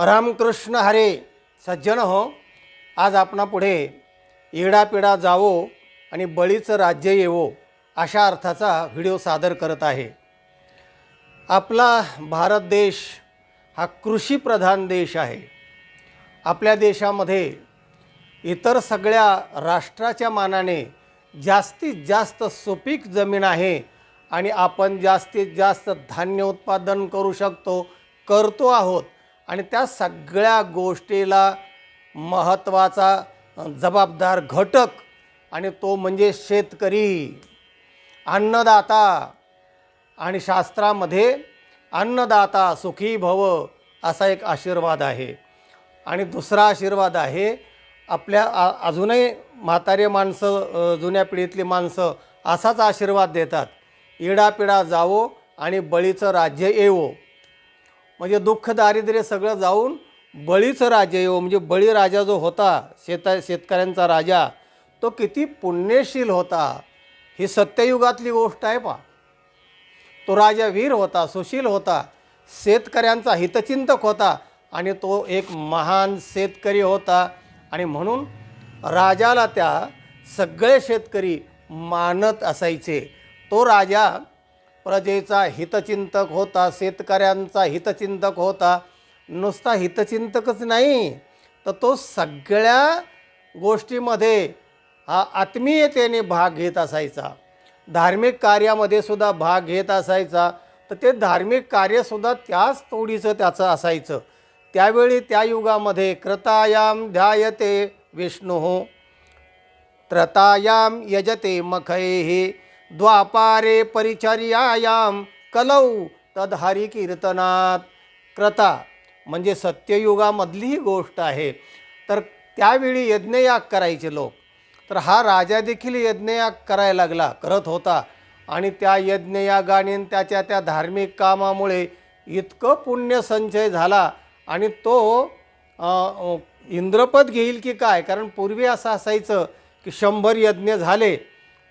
रामकृष्ण हरे सज्जन हो. आज आपणा पुढे येडापिडा जावो आणि बळीचं राज्य येवो अशा अर्थाचा व्हिडिओ सादर करत आहे. आपला भारत देश हा कृषीप्रधान देश आहे. आपल्या देशामध्ये इतर सगळ्या राष्ट्राच्या मानाने जास्तीत जास्त सुपीक जमीन आहे आणि आपण जास्तीत जास्त धान्य उत्पादन करू शकतो करतो आहोत. आणि त्या सगळ्या गोष्टीला महत्त्वाचा जबाबदार घटक आणि तो म्हणजे शेतकरी अन्नदाता. आणि शास्त्रामध्ये अन्नदाता सुखी भव असा एक आशीर्वाद आहे. आणि दुसरा आशीर्वाद आहे आपल्या आ अजूनही म्हातारे माणसं जुन्या पिढीतली माणसं असाच आशीर्वाद देतात. इडापिडा जावो आणि बळीचं राज्य येवो. म्हणजे दुःख दारिद्र्य सगळं जाऊन बळीचं राजे येवो म्हणजे बळीराजा जो होता शेता शेतकऱ्यांचा राजा तो किती पुण्यशील होता. ही सत्ययुगातली गोष्ट आहे पा तो राजा वीर होता सुशील होता शेतकऱ्यांचा हितचिंतक होता आणि तो एक महान शेतकरी होता. आणि म्हणून राजाला त्या सगळे शेतकरी मानत असायचे. तो राजा प्रजेचा हितचिंतक होता शेतकऱ्यांचा हितचिंतक होता. नुसता हितचिंतकच नाही तर तो सगळ्या गोष्टीमध्ये हा आत्मीयतेने भाग घेत असायचा. धार्मिक कार्यामध्ये सुद्धा भाग घेत असायचा. तर ते धार्मिक कार्यसुद्धा त्याच तोडीचं त्याचं असायचं. त्यावेळी त्या युगामध्ये कृतायाम ध्यायते विष्णू त्रतायाम यजते मखये द्वापारे परिचर्यायाम कलौ तदहरी कीर्तनात क्रता. म्हणजे सत्ययुगामधली ही गोष्ट आहे. तर त्यावेळी यज्ञयाग करायचे लोक. तर हा राजा देखील यज्ञयाग करायला लागला करत होता. आणि त्या यज्ञयागाने त्याच्या त्या धार्मिक कामामुळे इतकं पुण्य संचय झाला. आणि तो इंद्रपद घेईल की काय? कारण पूर्वी असं असायचं की शंभर यज्ञ झाले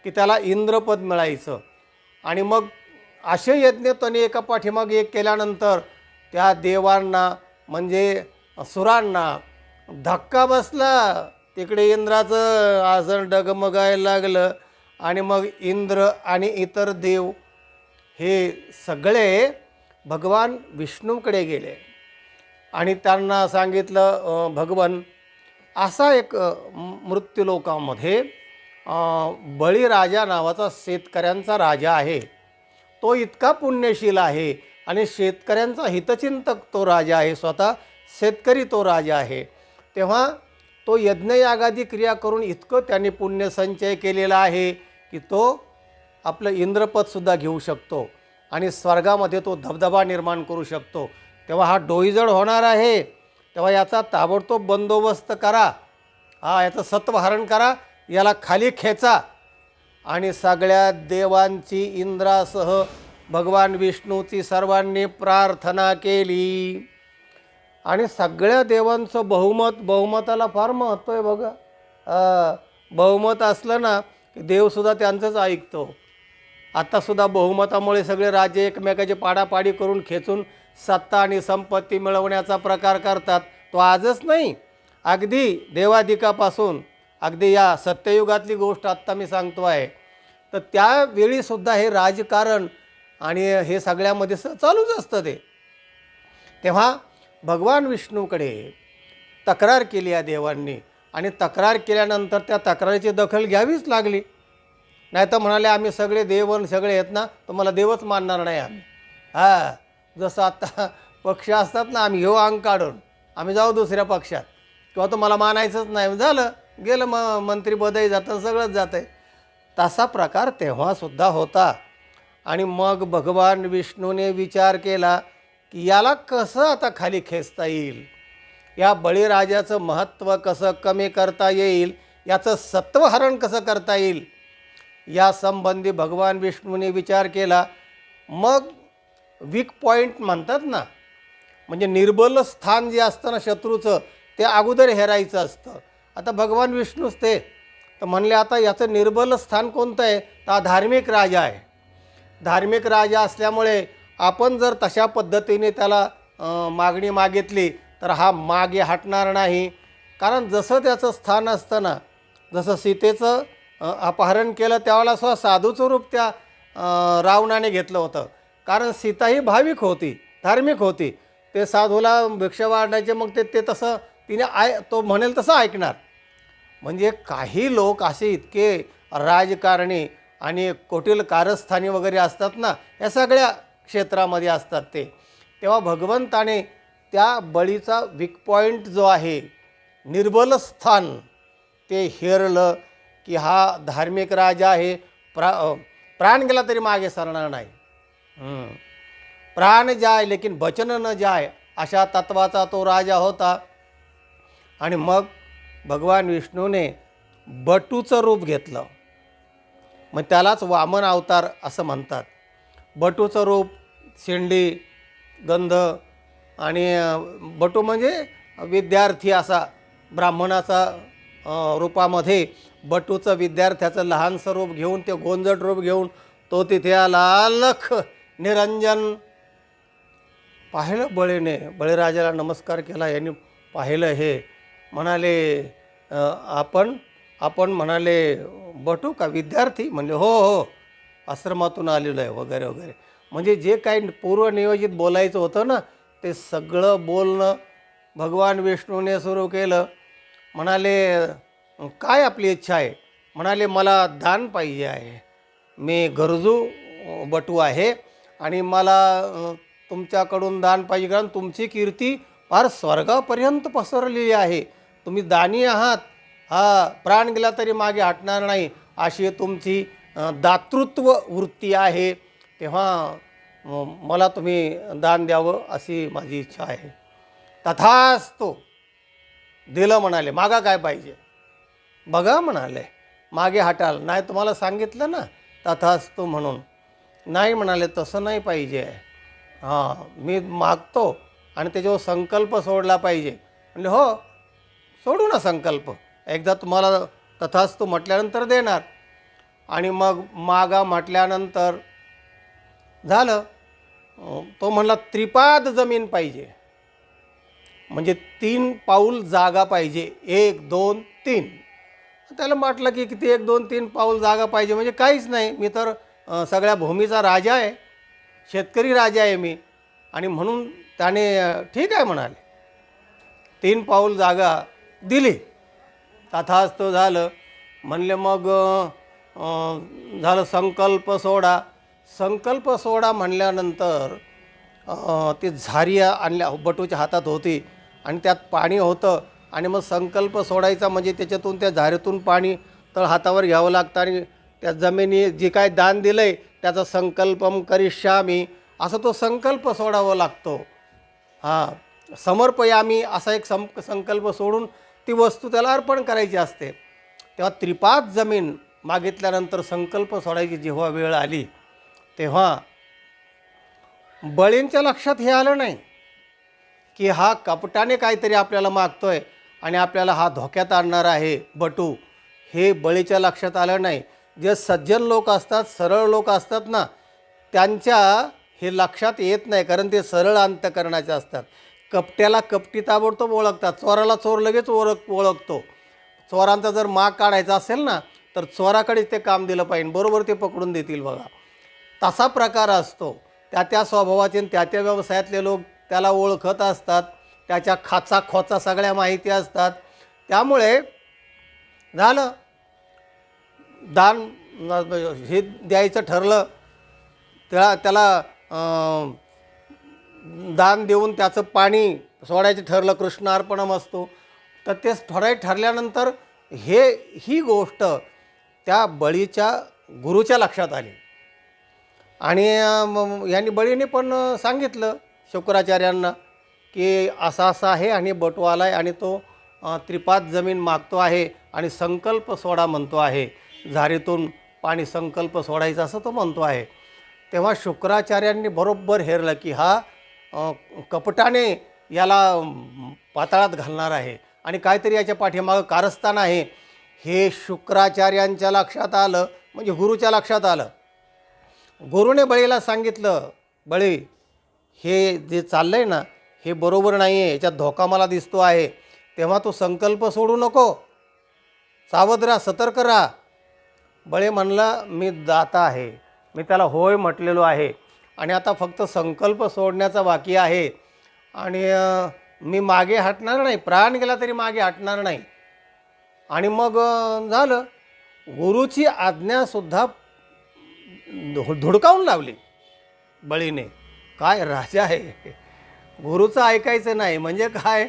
की त्याला इंद्रपद मिळायचं. आणि मग असे यज्ञ त्याने एका पाठीमागे एक केल्यानंतर त्या देवांना म्हणजे सुरांना धक्का बसला. तिकडे इंद्राचं आसन डगमगायला लागलं. आणि मग इंद्र आणि इतर देव हे सगळे भगवान विष्णूकडे गेले. आणि त्यांना सांगितलं भगवान भगवन असा एक मृत्यूलोकामध्ये बळीराजा नावाचा शेतकऱ्यांचा राजा आहे. तो इतका पुण्यशील आहे आणि शेतकऱ्यांचा हितचिंतक तो राजा आहे स्वतः शेतकरी तो राजा आहे. तेव्हा तो यज्ञयागादी क्रिया करून इतकं त्याने पुण्यसंचय केलेला आहे की तो आपलं इंद्रपदसुद्धा घेऊ शकतो आणि स्वर्गामध्ये तो धबधबा निर्माण करू शकतो. तेव्हा हा डोईजड होणार आहे. तेव्हा याचा ताबडतोब बंदोबस्त करा. हा याचं सत्वहरण करा. याला खाली खेचा. आणि सगळ्या देवांची इंद्रासह भगवान विष्णूची सर्वांनी प्रार्थना केली. आणि सगळ्या देवांचं बहुमत बहुमताला फार महत्त्व आहे बघा. बहुमत असलं ना की देवसुद्धा त्यांचंच ऐकतो. आत्तासुद्धा बहुमतामुळे सगळे राजे एकमेकाची पाडापाडी करून खेचून सत्ता आणि संपत्ती मिळवण्याचा प्रकार करतात. तो आजच नाही अगदी देवाधिकापासून अगदी या सत्ययुगातली गोष्ट आत्ता मी सांगतो आहे. तर त्यावेळीसुद्धा हे राजकारण आणि हे सगळ्यामध्ये स चालूच असतं ते. तेव्हा भगवान विष्णूकडे तक्रार केली या देवांनी आणि तक्रार केल्यानंतर त्या तक्रारीची दखल घ्यावीच लागली. नाही तर म्हणाले आम्ही सगळे देव आणि सगळे आहेत ना तुम्हाला देवच मानणार नाही आम्ही. हा जसं आत्ता पक्ष असतात ना आम्ही घेऊ अंग काढून आम्ही जाऊ दुसऱ्या पक्षात. किंवा तुम्हाला मानायचंच नाही. झालं. गेलं म मंत्रीपदही जातं सगळंच जातं आहे तसा प्रकार तेव्हासुद्धा होता. आणि मग भगवान विष्णूने विचार केला की याला कसं आता खाली खेचता येईल? या बळीराजाचं महत्त्व कसं कमी करता येईल? याचं सत्वहरण कसं करता येईल? या संबंधी भगवान विष्णूने विचार केला. मग वीक पॉईंट म्हणतात ना म्हणजे निर्बल स्थान जे असतं ना शत्रूचं ते अगोदर हेरायचं असतं. आता भगवान विष्णूच ते. तर म्हणले आता याचं निर्बल स्थान कोणतं आहे? तर हा धार्मिक राजा आहे. धार्मिक राजा असल्यामुळे आपण जर तशा पद्धतीने त्याला मागणी मागितली तर हा मागे हटणार नाही. कारण जसं त्याचं स्थान असतं ना जसं सीतेचं अपहरण केलं त्यावेळेला स्व साधूचं रूप त्या रावणाने घेतलं होतं. कारण सीता ही भाविक होती धार्मिक होती. ते साधूला भिक्षा वाढण्याचे मग ते ते तसं तिने आय तो म्हणेल तसं ऐकणार. म्हणजे काही लोक असे इतके राजकारणी आणि कोटील कारस्थानी वगैरे असतात ना या सगळ्या क्षेत्रामध्ये असतात ते. तेव्हा भगवंताने त्या बळीचा वीक पॉईंट जो आहे निर्बल स्थान ते हेरलं की हा धार्मिक राजा आहे प्रा प्राण गेला तरी मागे सरणार नाही. प्राण जाय लेकिन वचन न जाय अशा तत्वाचा तो राजा होता. आणि मग भगवान विष्णूने बटूचं रूप घेतलं. मग त्यालाच वामन अवतार असं म्हणतात. बटूचं रूप शेंडी गंध आणि बटू म्हणजे विद्यार्थी असा ब्राह्मणाचा रूपामध्ये बटूचं विद्यार्थ्याचं लहानसं रूप घेऊन ते गोंजट रूप घेऊन तो तिथे आला. लख निरंजन. पाहिलं बळीने बळीराजाला नमस्कार केला. यांनी पाहिलं हे. म्हणाले आपण आपण म्हणाले बटू का विद्यार्थी? म्हणले हो हो आश्रमातून आलेलो आहे वगैरे वगैरे. म्हणजे जे काही पूर्वनियोजित बोलायचं होतं ना ते सगळं बोलणं भगवान विष्णूने सुरू केलं. म्हणाले काय आपली इच्छा आहे? म्हणाले मला दान पाहिजे आहे. मी गरजू बटू आहे आणि मला तुमच्याकडून दान पाहिजे कारण तुमची कीर्ती फार स्वर्गापर्यंत पसरलेली आहे. तुम्ही दानी आहात हा प्राण गेला तरी मागे हटणार नाही अशी तुमची दातृत्व वृत्ती आहे. तेव्हा मला तुम्ही दान द्यावं अशी माझी इच्छा आहे. तथास्तु दिलं म्हणाले मागा काय पाहिजे? बघा म्हणाले मागे हटाल. नाही तुम्हाला सांगितलं ना तथास्तु म्हणून. नाही म्हणाले तसं नाही पाहिजे. हां मी मागतो आणि त्याच्यावर संकल्प सोडला पाहिजे. म्हणजे हो सोडू ना संकल्प. एकदा तुम्हाला तथास्तू म्हटल्यानंतर देणार. आणि मग मागा म्हटल्यानंतर झालं तो म्हणला त्रिपाद जमीन पाहिजे. म्हणजे तीन पाऊल जागा पाहिजे. एक दोन तीन. त्याला म्हटलं की किती एक दोन तीन पाऊल जागा पाहिजे म्हणजे काहीच नाही. मी तर सगळ्या भूमीचा राजा आहे. शेतकरी राजा आहे मी. आणि म्हणून त्याने ठीक आहे म्हणाले. तीन पाऊल जागा दिली. तथास्तु झालं. म्हणले मग झालं संकल्प सोडा. संकल्प सोडा म्हणल्यानंतर ती झारिया आणल्या बटूच्या हातात होती आणि त्यात पाणी होतं आणि मग संकल्प सोडायचा म्हणजे त्याच्यातून त्या झारीतून पाणी तळ हातावर घ्यावं लागतं आणि त्या जमिनी जे काय दान दिलं आहे त्याचा संकल्पम करिष्यामी. असा तो संकल्प सोडावा लागतो. हां. समर्पयामी असा एक सं संकल्प सोडून ती वस्तू त्याला अर्पण करायची असते. तेव्हा त्रिपात जमीन मागितल्यानंतर संकल्प सोडायची जेव्हा वेळ आली तेव्हा बळींच्या लक्षात हे आलं नाही की हा कपटाने काहीतरी आपल्याला मागतोय आणि आपल्याला हा धोक्यात आणणार आहे. बटू हे बळीच्या लक्षात आलं नाही. जे सज्जन लोक असतात सरळ लोक असतात ना त्यांच्या हे लक्षात येत नाही कारण ते सरळ अंतकरणाचे असतात. कपट्याला कपटी ताबडतोब ओळखतात. चोराला चोर लगेच ओळख ओळखतो. चोरांचा जर माग काढायचा असेल ना तर चोराकडेच ते काम दिलं पाहिजे. बरोबर ते पकडून देतील बघा. तसा प्रकार असतो. त्या त्या स्वभावाचे त्या त्या व्यवसायातले लोक त्याला ओळखत असतात. त्याच्या खाचा खोचा सगळ्या माहिती असतात. त्यामुळे झालं. दान हे द्यायचं ठरलं. त्या त्याला दान देऊन त्याचं पाणी सोडायचं ठरलं कृष्णार्पणम असतो. तर ते सोडायचं ठरल्यानंतर हे ही गोष्ट त्या बळीच्या गुरुच्या लक्षात आली. आणि यांनी बळीने पण सांगितलं शुक्राचार्यांना की असा असा आहे आणि बटू आला आहे आणि तो त्रिपात जमीन मागतो आहे आणि संकल्प सोडा म्हणतो आहे. झारीतून पाणी संकल्प सोडायचा असं तो म्हणतो आहे. तेव्हा शुक्राचार्यांनी बरोबर हेरलं की हा कपटाने याला पाताळात घालणार आहे. आणि काहीतरी याच्या पाठीमागं कारस्थान आहे. हे शुक्राचार्यांच्या लक्षात आलं म्हणजे गुरुच्या लक्षात आलं. गुरुने बळीला सांगितलं बळी हे जे चाललं आहे ना हे बरोबर नाही आहे याच्यात धोका मला दिसतो आहे. तेव्हा तो संकल्प सोडू नको. सावध राहा सतर्क राहा. बळे म्हणला मी दाता आहे. मी त्याला होय म्हटलेलो आहे. आणि आता फक्त संकल्प सोडण्याचा बाकी आहे. आणि मी मागे हटणार नाही. प्राण गेला तरी मागे हटणार नाही. आणि मग झालं. गुरुची आज्ञासुद्धा धु धुडकावून लावली बळीने. काय राजा आहे? गुरुचं ऐकायचं नाही. म्हणजे काय?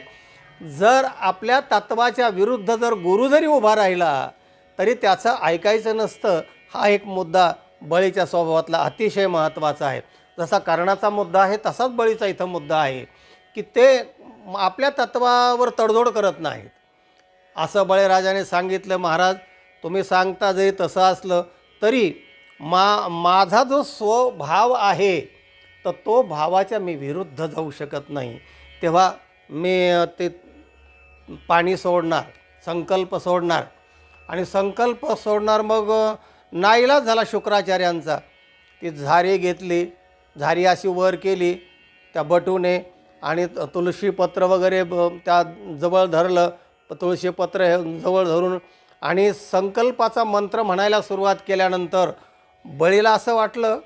जर आपल्या तत्वाच्या विरुद्ध जर गुरु जरी उभा राहिला तरी त्याचं ऐकायचं नसतं. हा एक मुद्दा बळीच्या स्वभावातला अतिशय महत्त्वाचा आहे. जसा कर्णाचा मुद्दा आहे तसाच बळीचा इथं मुद्दा आहे की ते आपल्या तत्वावर तडजोड करत नाहीत. असं बळीराजाने सांगितलं महाराज तुम्ही सांगता जरी तसं असलं तरी मा माझा जो स्वभाव आहे तर तो भावाच्या मी विरुद्ध जाऊ शकत नाही. तेव्हा मी ते पाणी सोडणार संकल्प सोडणार आणि संकल्प सोडणार मग नाईलाज झाला शुक्राचार्यांचा. ती झारी घेतली झारी अशी वर केली त्या बटूने आणि तुळशीपत्र वगैरे ब- त्या जवळ धरलं तुळशीपत्र हे जवळ धरून आणि संकल्पाचा मंत्र म्हणायला सुरुवात केल्यानंतर बळीला असं वाटलं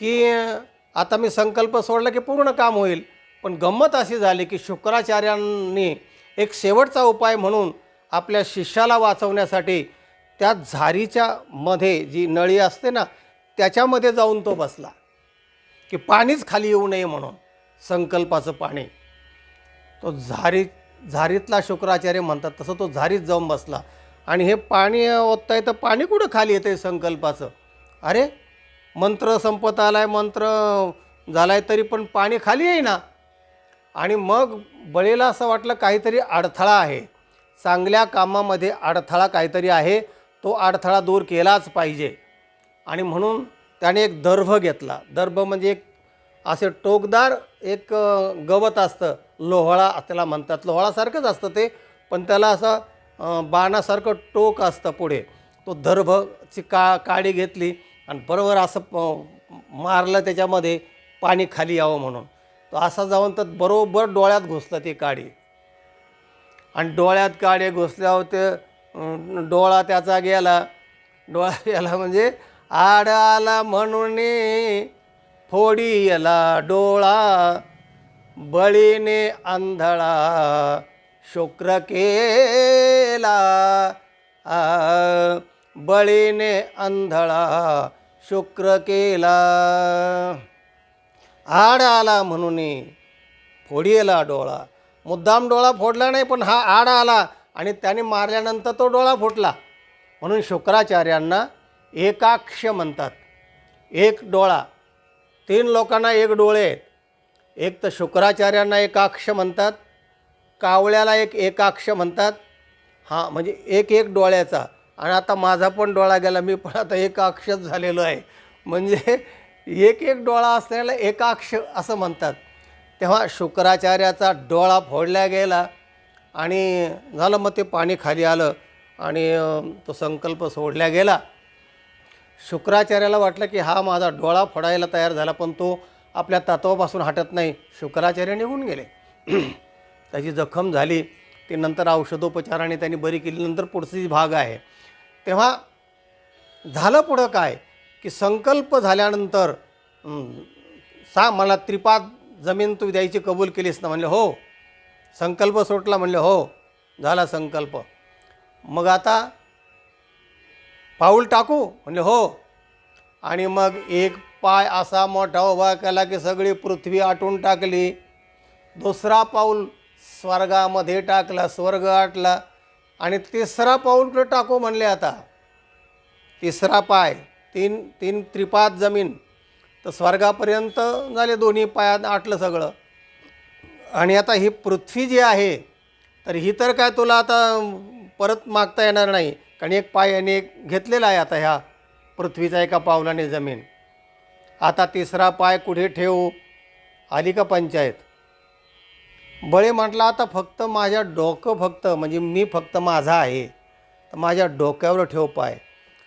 की आता मी संकल्प सोडला की पूर्ण काम होईल. पण गंमत अशी झाली की शुक्राचार्यांनी एक शेवटचा उपाय म्हणून आपल्या शिष्याला वाचवण्यासाठी त्या झारीच्या मध्ये जी नळी असते ना त्याच्यामध्ये जाऊन तो बसला. की पाणीच खाली येऊ नये म्हणून संकल्पाचं पाणी. तो झारी झारीतला शुक्राचार्य म्हणतात तसं तो झारीत जाऊन बसला. आणि हे पाणी ओतताय तर पाणी कुठं खाली येते संकल्पाचं? अरे मंत्र संपत आलाय मंत्र झालाय तरी पण पाणी खाली येईना. आणि मग बळीला असं वाटलं काहीतरी अडथळा आहे. चांगल्या कामामध्ये अडथळा काहीतरी आहे तो अडथळा दूर केलाच पाहिजे. आणि म्हणून त्याने एक दर्भ घेतला. दर्भ म्हणजे एक असे टोकदार एक गवत असतं. लोहळा त्याला म्हणतात. लोहळासारखंच असतं ते पण त्याला असं बाणासारखं टोक असतं पुढे. तो दर्भची का काडी घेतली आणि बरोबर असं मारलं त्याच्यामध्ये पाणी खाली यावं म्हणून. तो असा जाऊन तर बरोबर डोळ्यात घुसलं ती काडी. आणि डोळ्यात काडी घुसल्यावर ते डोळा त्याचा गेला. डोळा गेला म्हणजे आड आला म्हणून फोडी डोळा बळीने आंधळा शुक्र केला. बळीने आंधळा शुक्र केला. आड आला म्हणून फोडीला डोळा. मुद्दाम डोळा फोडला नाही पण हा आड आला आणि त्याने मारल्यानंतर तो डोळा फुटला. म्हणून शुक्राचार्यांना एकाक्ष म्हणतात. एक डोळा. तीन लोकांना एक डोळे आहेत. एक तर शुक्राचार्यांना एकाक्ष म्हणतात. कावळ्याला एक एकाक्ष म्हणतात. हां म्हणजे एक एक डोळ्याचा. आणि आता माझा पण डोळा गेला मी पण आता एकाक्षच झालेलो आहे. म्हणजे एक एक डोळा असल्याला एकाक्ष असं म्हणतात. तेव्हा शुक्राचार्याचा डोळा फोडला गेला आणि झालं मग ते पाणी खाली आलं आणि तो संकल्प सोडला गेला. शुक्राचार्याला वाटलं की हा माझा डोळा फोडायला तयार झाला पण तो आपल्या तत्वापासून हटत नाही. शुक्राचार्य निघून गेले. त्याची जखम झाली. ती नंतर औषधोपचाराने त्यांनी बरी केली नंतर पुढची भाग आहे तेव्हा झालं पुढं काय? की संकल्प झाल्यानंतर सा मला त्रिपाद जमीन तू द्यायची कबूल केलीस ना? म्हणले हो. संकल्प सुटला म्हणले हो. झाला संकल्प. मग आता पाऊल टाकू? म्हणले हो. आणि मग एक पाय असा मोठा उभा केला की सगळी पृथ्वी आटून टाकली. दुसरा पाऊल स्वर्गामध्ये टाकला स्वर्ग आटला. आणि तिसरा पाऊल कुठे टाकू म्हणले आता? तिसरा पाय तीन तीन त्रिपात जमीन. तर स्वर्गापर्यंत झाले दोन्ही पायात आटलं सगळं. आणि आता ही पृथ्वी जी आहे तर ही तर काय तुला आता परत मागता येणार नाही. कारण एक पाय याने एक घेतलेला आहे आता ह्या पृथ्वीचा एका पावलाने जमीन. आता तिसरा पाय कुठे ठेवू? आली का पंचायत? बळे म्हटलं आता फक्त माझ्या डोकं फक्त म्हणजे मी फक्त माझा आहे तर माझ्या डोक्यावर ठेव पाय.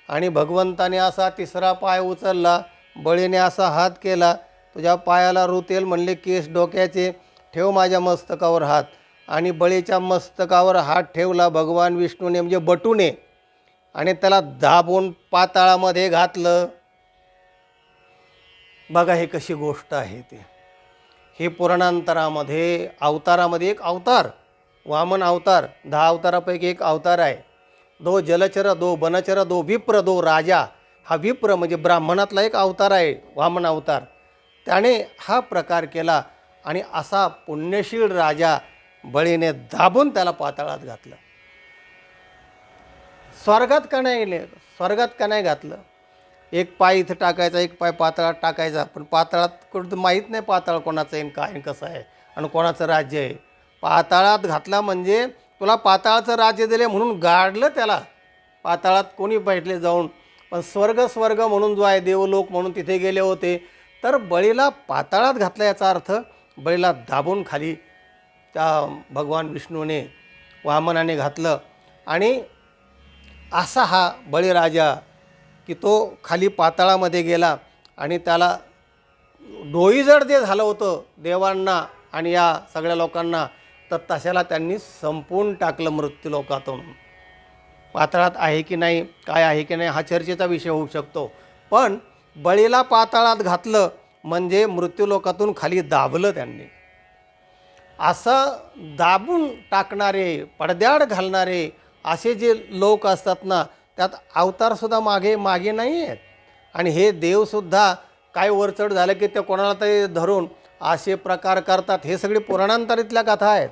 आणि भगवंताने असा तिसरा पाय उचलला बळीने असा हात केला तुझ्या पायाला रुतेल म्हणले केस डोक्याचे ठेव माझ्या मस्तकावर हात. आणि बळीच्या मस्तकावर हात ठेवला भगवान विष्णूने म्हणजे बटूने. आणि त्याला दाबून पाताळामध्ये घातलं. बघा हे कशी गोष्ट आहे ते. हे पुराणांतरामध्ये अवतारामध्ये एक अवतार वामन अवतार दहा अवतारापैकी एक अवतार आहे. दो जलचर दो बनचर दो विप्र दो राजा हा विप्र म्हणजे ब्राह्मणातला एक अवतार आहे वामन अवतार. त्याने हा प्रकार केला आणि असा पुण्यशील राजा बळीने दाबून त्याला पाताळात घातलं. स्वर्गात का नाही गेले? स्वर्गात का नाही घातलं? एक पाय इथं टाकायचा एक पाय पातळात टाकायचा. पण पाताळात कुठं माहीत नाही पाताळ कोणाचं आहे आणि काय कसं आहे आणि कोणाचं राज्य आहे. पाताळात घातला म्हणजे तुला पाताळाचं राज्य दिले म्हणून गाडलं त्याला. पाताळात कोणी बैठले जाऊन? पण स्वर्ग स्वर्ग म्हणून जो आहे देवलोक म्हणून तिथे गेले होते. तर बळीला पाताळात घातला याचा अर्थ बळीला दाबून खाली त्या भगवान विष्णूने वामनाने घातलं. आणि असा हा बळीराजा की तो खाली पाताळामध्ये गेला आणि त्याला डोईजड जे झालं होतं देवांना आणि या सगळ्या लोकांना तर तशाला त्यांनी संपवून टाकलं मृत्यू लोकातून. पाताळात आहे की नाही काय आहे की नाही हा चर्चेचा विषय होऊ शकतो. पण बळीला पाताळात घातलं म्हणजे मृत्यूलोकातून खाली दाबलं त्यांनी. असं दाबून टाकणारे पडद्याड घालणारे असे जे लोक असतात ना त्यात अवतारसुद्धा मागे मागे नाही आहेत. आणि हे देवसुद्धा काय वरचढ झालं की ते कोणाला तरी धरून असे प्रकार करतात हे सगळे पुराणांतरीतल्या कथा आहेत.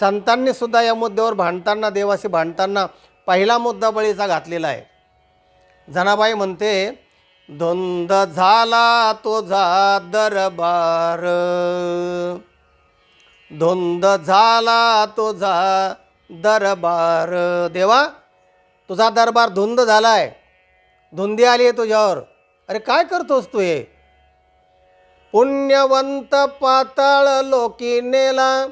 संतांनीसुद्धा या मुद्द्यावर भांडताना देवाशी भांडताना पहिला मुद्दा बळीचा घातलेला आहे. जनाबाई म्हणते धुंद झाला तुझा दरबार. धुंद झाला तुझा दरबार. देवा तुझा दरबार धुंद झाला आहे धुंदी आली आहे तुझ्यावर. अरे काय करतोस तू हे? पुण्यवंत पाताळ लोकी नेला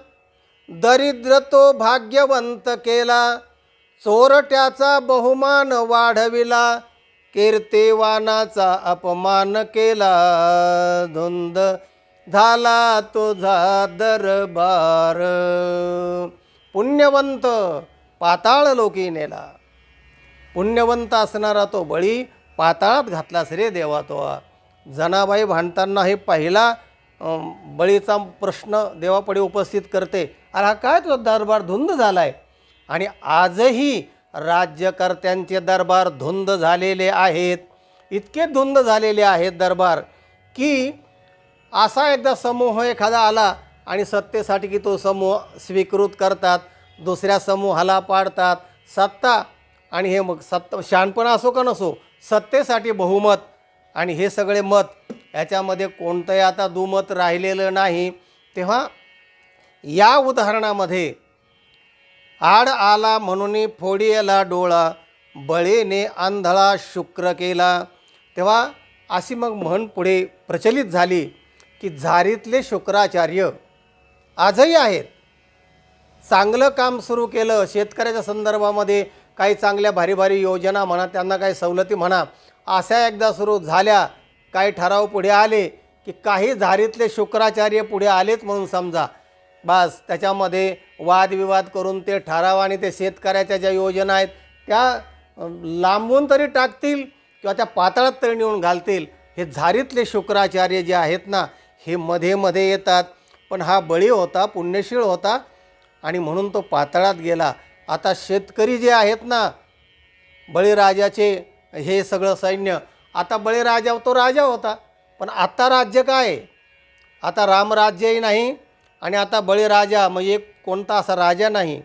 दरिद्र तो भाग्यवंत केला चोरट्याचा बहुमान वाढविला कीर्तिवानाचा अपमान केला. धुंद झाला तुझा दरबार. पुण्यवंत पाताळ लोकी नेला. पुण्यवंत असणारा तो बळी पाताळात घातलास रे देवा तो. जनाबाई भांडताना हे पहिला बळीचा प्रश्न देवापुढे उपस्थित करते. अरे हा काय तो दरबार धुंद झाला आहे आणि आजही राज्यकर्त्यांचे दरबार धुंद झालेले आहेत. इतके धुंद झालेले आहेत दरबार की असा एकदा समूह एखादा आला आणि सत्तेसाठी की तो समूह स्वीकृत करतात दुसऱ्या समूहाला पाडतात. सत्ता आणि हे मग सत्ता शहाणपणा असो का नसो सत्तेसाठी बहुमत आणि हे सगळे मत याच्यामध्ये कोणतंही आता दुमत राहिलेलं नाही. तेव्हा या उदाहरणामध्ये आड आला म्हणून फोडियला डोळा बळीने आंधळा शुक्र केला. तेव्हा अशी मग म्हण पुढे प्रचलित झाली की झारीतले शुक्राचार्य आजही आहेत. चांगलं काम सुरू केलं शेतकऱ्याच्या संदर्भामध्ये काही चांगल्या भारी भारी योजना म्हणा त्यांना काही सवलती म्हणा अशा एकदा सुरू झाल्या काही ठराव पुढे आले की काही झारीतले शुक्राचार्य पुढे आलेच म्हणून समजा. बस त्याच्यामध्ये वादविवाद करून ते ठराव आणि ते शेतकऱ्याच्या ज्या योजना आहेत त्या लांबून तरी टाकतील किंवा त्या पातळात तरी नेऊन घालतील. हे झारीतले शुक्राचार्य जे आहेत ना हे मध्ये मध्ये येतात. पण हा बळी होता पुण्यशीळ होता आणि म्हणून तो पातळात गेला. आता शेतकरी जे आहेत ना बळीराजाचे हे सगळं सैन्य आता बळीराजा तो राजा होता. पण आता राज्य काय? आहे? आता रामराज्यही नाही आणि आता बळीराजा म्हणजे कोणता असा राजा नाही.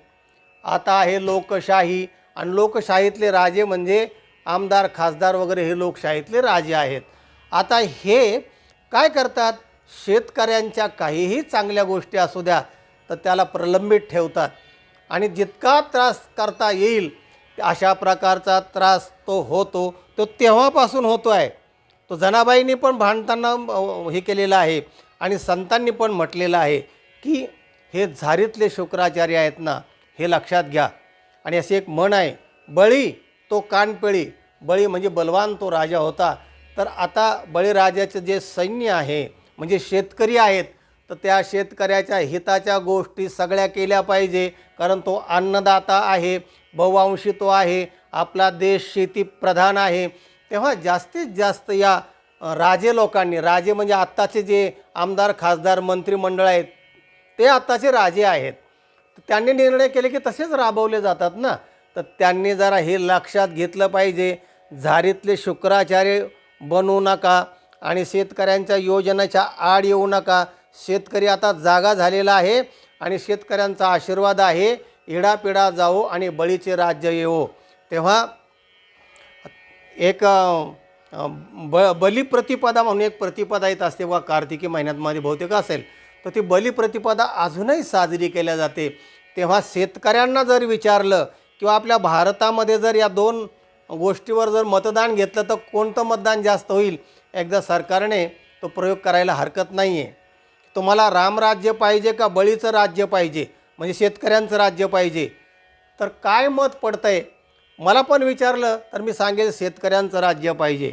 आता आहे लोकशाही आणि लोकशाहीतले राजे म्हणजे आमदार खासदार वगैरे हे लोकशाहीतले राजे आहेत. आता हे काय करतात? शेतकऱ्यांच्या काहीही चांगल्या गोष्टी असू द्या तर त्याला प्रलंबित ठेवतात. आणि जितका त्रास करता येईल अशा प्रकारचा त्रास तो होतो तो तेव्हापासून होतो आहे. तो जनाबाईंनी पण भांडताना हे केलेलं आहे आणि संतांनी पण म्हटलेलं आहे की हे झारीतले शुक्राचार्य आहेत ना हे लक्षात घ्या. आणि असे एक म्हण आहे बळी तो कानपिळी बळी म्हणजे बलवान तो राजा होता. तर आता बळीराजाचं जे सैन्य आहे म्हणजे शेतकरी आहेत तर त्या शेतकऱ्याच्या हिताच्या गोष्टी सगळ्या केल्या पाहिजे. कारण तो अन्नदाता आहे बहुवांशी तो आहे आपला देश शेतीप्रधान आहे. तेव्हा जास्तीत जास्त या राजे लोकांनी राजे म्हणजे आत्ताचे जे आमदार खासदार मंत्रिमंडळ आहेत ते आत्ताचे राजे आहेत. त्यांनी निर्णय केले की तसेच राबवले जातात ना. तर त्यांनी जरा हे लक्षात घेतलं पाहिजे झारीतले शुक्राचार्य बनवू नका. आणि शेतकऱ्यांच्या योजनेच्या आड येऊ नका. शेतकरी आता जागा झालेला आहे आणि शेतकऱ्यांचा आशीर्वाद आहे. इडापिडा जाओ आणि बळीचे राज्य येवो. तेव्हा एक ब बलिप्रतिपदा म्हणून एक प्रतिपदा येत असते वा कार्तिकी महिन्यातमध्ये बहुतेक असेल. तर ती बलिप्रतिपदा अजूनही साजरी केल्या जाते. तेव्हा शेतकऱ्यांना जर विचारलं किंवा आपल्या भारतामध्ये जर या दोन गोष्टीवर जर मतदान घेतलं तर कोणतं मतदान जास्त होईल? एकदा सरकारने तो प्रयोग करायला हरकत नाही आहे तुम्हाला रामराज्य पाहिजे का बळीचं राज्य पाहिजे? म्हणजे शेतकऱ्यांचं राज्य पाहिजे? तर काय मत पडतं आहे मला पण विचारलं तर मी सांगेल शेतकऱ्यांचं राज्य पाहिजे.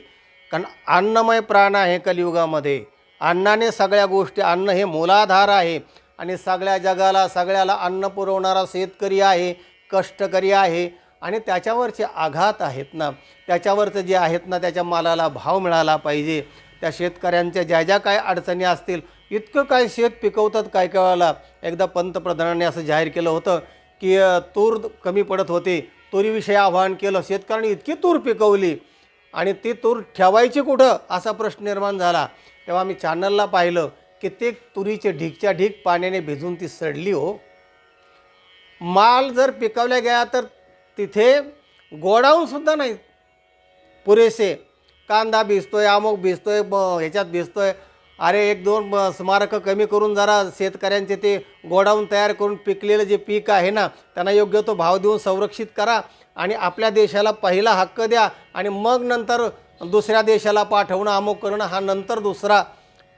कारण अन्नमय प्राण आहे कलियुगामध्ये. अन्नाने सगळ्या गोष्टी अन्न हे मूलाधार आहे. आणि सगळ्या जगाला सगळ्याला अन्न पुरवणारा शेतकरी आहे कष्टकरी आहे. आणि त्याच्यावरचे आघात आहेत ना त्याच्यावरचं जे आहेत ना त्याच्या मालाला भाव मिळाला पाहिजे. त्या शेतकऱ्यांच्या ज्या ज्या काय अडचणी असतील इतकं काय शेत पिकवतात काय काय वेळेला एकदा पंतप्रधानांनी असं जाहीर केलं होतं की तूर कमी पडत होते तुरीविषयी आवाहन केलं शेतकऱ्यांनी इतकी तूर पिकवली. आणि ती तूर ठेवायची कुठं? असा प्रश्न निर्माण झाला. तेव्हा मी चॅनलला पाहिलं कित्येक तुरीचे ढीकच्या ढीक पाण्याने भिजून ती सडली हो. माल जर पिकवल्या गेला तर तिथे गोडाऊनसुद्धा नाही पुरेसे. कांदा भिजतो आहे अमुक भिजतोय ब ह्याच्यात भिजतो आहे अरे एक दोन स्मारकं कमी करून जरा शेतकऱ्यांचे ते गोडाऊन तयार करून पिकलेलं जे पीक आहे ना त्यांना योग्य तो भाव देऊन संरक्षित करा आणि आपल्या देशाला पहिला हक्क द्या आणि मग नंतर दुसऱ्या देशाला पाठवणं अमुक करणं हा नंतर दुसरा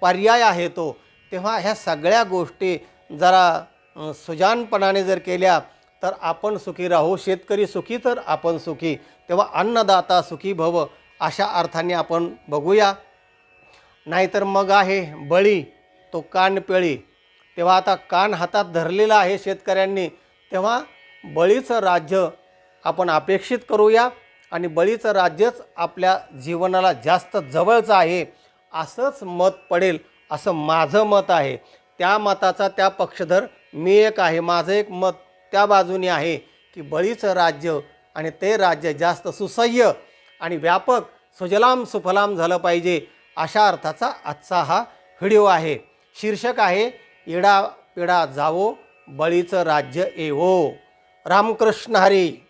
पर्याय आहे तो. तेव्हा ह्या सगळ्या गोष्टी जरा सुजानपणाने जर केल्या तर आपण सुखी राहू शेतकरी सुखी तर आपण सुखी तेव्हा अन्नदाता सुखी भव अशा अर्थाने आपण बघूया. नाहीतर मग आहे बळी तो कानपेळी तेव्हा आता कान हातात धरलेला आहे शेतकऱ्यांनी तेव्हा बळीचं राज्य आपण अपेक्षित करूया आणि बळीचं राज्यच आपल्या जीवनाला जास्त जवळचं आहे असंच मत पडेल असं माझं मत आहे. त्या मताचा त्या पक्षधर मी एक आहे माझं एक मत त्या बाजूने आहे की बळीचं राज्य आणि ते राज्य जास्त सुसह्य आणि व्यापक सुजलाम सुफलाम झालं पाहिजे अशा अर्थाचा आजचा हा व्हिडिओ आहे. शीर्षक आहे इडा पिडा जावो बळीचं राज्य येवो. रामकृष्ण हरी.